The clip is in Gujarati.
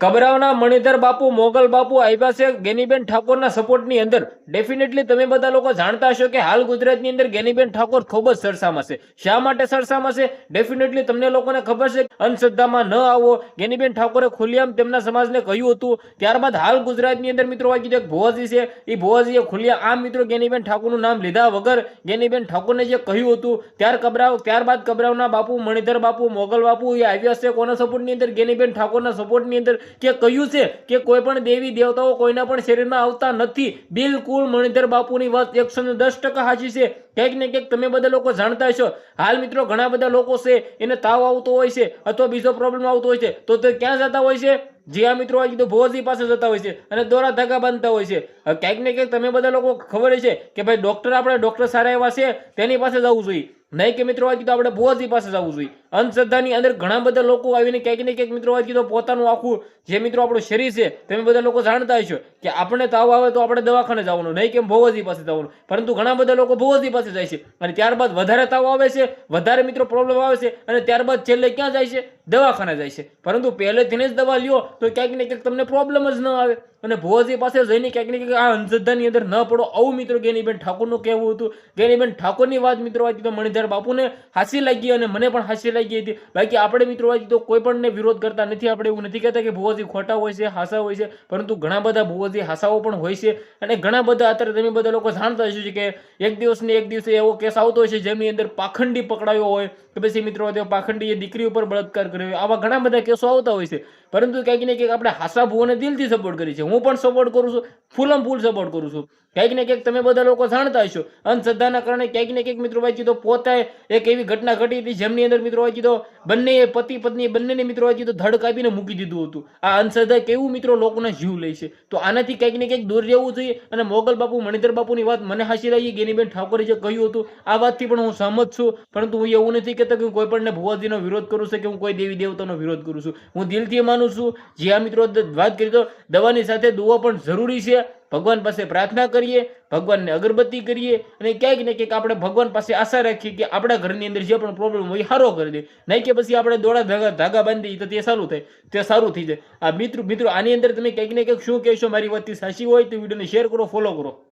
કબરાવના મણિધર બાપુ, મોગલ બાપુ આવ્યા છે ગેનીબેન ઠાકોરના સપોર્ટની અંદર ડેફિનેટલી તમે બધા લોકો જાણતા હશો કે હાલ ગુજરાતની અંદર ગેનીબેન ઠાકોર ખૂબ જ સરસામાં છે. શા માટે સરસામાં છે? ડેફિનેટલી તમને લોકોને ખબર છે અંધશ્રદ્ધામાં ન આવો. ગેનીબેન ઠાકોરે ખુલ્લેઆમ તેમના સમાજને કહ્યું હતું. ત્યારબાદ હાલ ગુજરાતની અંદર મિત્રો વાંચી એક ભુવાજી છે. એ ભુવાજીએ ખુલ્યા આમ મિત્રો ગેનીબેન ઠાકોરનું નામ લીધા વગર ગેનીબેન ઠાકોરને જે કહ્યું હતું, ત્યાર કબરાવ, ત્યારબાદ કબરાવના બાપુ, મણિધર બાપુ, મોગલ બાપુ એ આવ્યા છે કોના સપોર્ટની અંદર? ગેનીબેન ઠાકોરના સપોર્ટની અંદર. કે કહ્યું છે કે કોઈ પણ દેવી દેવતાઓ કોઈના પણ શરીરમાં આવતા નથી. બિલકુલ મણિધર બાપુની વાત એકસો ને દસ ટકા સાચી છે. ક્યાંક ને ક્યાંક તમે બધા લોકો જાણતા છો હાલ મિત્રો ઘણા બધા લોકો છે, એને તાવ આવતો હોય છે અથવા બીજો પ્રોબ્લેમ આવતો હોય છે. તો તે ક્યાં જતા હોય છે? જે આ મિત્રો આજે તો ભોજી પાસે જતા હોય છે અને દોરા ધાગા બાંધતા હોય છે. ક્યાંક ને ક્યાંક તમે બધા લોકો ખબર છે કે ભાઈ ડોક્ટર આપણે ડોક્ટર સારા એવા છે, તેની પાસે જવું જોઈએ. નહીં કે મિત્રો આજે તો આપણે ભુવાજી પાસે જવું જોઈએ. અંધશ્રદ્ધાની અંદર ઘણા બધા લોકો આવીને ક્યાંક ને ક્યાંક મિત્રો તો પોતાનું આખું જે મિત્રો આપણું શરીર છે, તમે બધા લોકો જાણતા હશો કે આપણે તાવ આવે તો આપણે દવાખાને જવાનું, નહીં કેમ ભુવાજી પાસે જવાનું. પરંતુ ઘણા બધા લોકો ભુવાજી પાસે જાય છે અને ત્યારબાદ વધારે તાવ આવે છે, વધારે મિત્રો પ્રોબ્લેમ આવે છે અને ત્યારબાદ છેલ્લે ક્યાં જાય છે? દવાખાને જાય છે. પરંતુ પહેલેથી જ દવા લ્યો તો ક્યાંક ને ક્યાંક તમને પ્રોબ્લેમ જ ન આવે. અને ભુવાજી પાસે જઈને ક્યાંક ને ક્યાંક આ અંધશ્રદ્ધાની અંદર ન પડો. આવું મિત્રો ગેનીબેન ઠાકોરનું કહેવું હતું. ગેનીબેન ઠાકોરની વાત મિત્રો વાંચી તો મણિધર બાપુને હાંસી લાગી અને મને પણ હાસી લાગી હતી. બાકી આપણે મિત્રો તો કોઈ પણને વિરોધ કરતા નથી. આપણે એવું નથી કહેતા કે ભુવાજી ખોટા હોય છે, હાસા હોય છે, પરંતુ ઘણા બધા ભુવાજી હાસાઓ પણ હોય છે. અને ઘણા બધા અત્યારે તમે બધા લોકો જાણતા હશો કે એક દિવસને એક દિવસે એવો કેસ આવતો હોય છે જેમની અંદર પાખંડી પકડાયો હોય કે પછી મિત્રો તે પાખંડીએ દીકરી ઉપર બળાત્કાર કર્યો આવા ઘણા બધા કેસો આવતા હોય છે. પરંતુ ક્યાંક ને ક્યાંક આપણે હાસા ભુવાને દિલથી સપોર્ટ કરી છે. હું પણ સપોર્ટ કરું છું. ફૂલમ ફૂલ સપોર્ટ કરું છું. ક્યાંક ને ક્યાંક તમે બધા લોકો જાણતા હશો. અંધશ્રદ્ધાના કારણે ક્યાંક ને ક્યાંક મિત્રો ભાઈ તો પોતે એક એવી ઘટના ઘટી હતી જેમની અંદર મિત્રો વાંચી તો બંને પતિ પત્ની બંનેને મિત્રો વાંચી તો ધડ કાપીને મૂકી દીધું હતું. આ અંધશ્રદ્ધા કેવું મિત્રો લોકોના જીવ લે છે? તો આનાથી કંઈક ને કંઈક દૂર રહેવું જોઈએ અને મોગલ બાપુ, મણિધર બાપુની વાત મને હાસી લાગી. ગેનીબેન ઠાકોરે જે કહ્યું હતું, આ વાતથી પણ હું સહમત છું. પરંતુ હું એવું નથી કહેતો કે હું કોઈ પણને ભુવાજીનો વિરોધ કરું છું કે હું કોઈ દેવી દેવતાનો વિરોધ કરું છું. હું દિલથી માનું છું. જે આ મિત્રો વાત કરી તો દવાની સાથે દુઆ પણ જરૂરી છે. ભગવાન પાસે પ્રાર્થના કરીએ, ભગવાનને અગરબત્તી કરીએ અને ક્યાંક ને ક્યાંક આપણે ભગવાન પાસે આશા રાખીએ કે આપણા ઘરની અંદર જે પણ પ્રોબ્લેમ હોય સારો કરી દે. નહીં કે પછી આપણે દોડા ધાગા ધાગા બાંધી તો તે સારું થાય, તે સારું થઈ જાય. આ મિત્રો મિત્રો, આની અંદર તમે ક્યાંક ને ક્યાંક શું કહેશો? મારી વાતથી સાચી હોય તો વિડીયોને શેર કરો ફોલો કરો.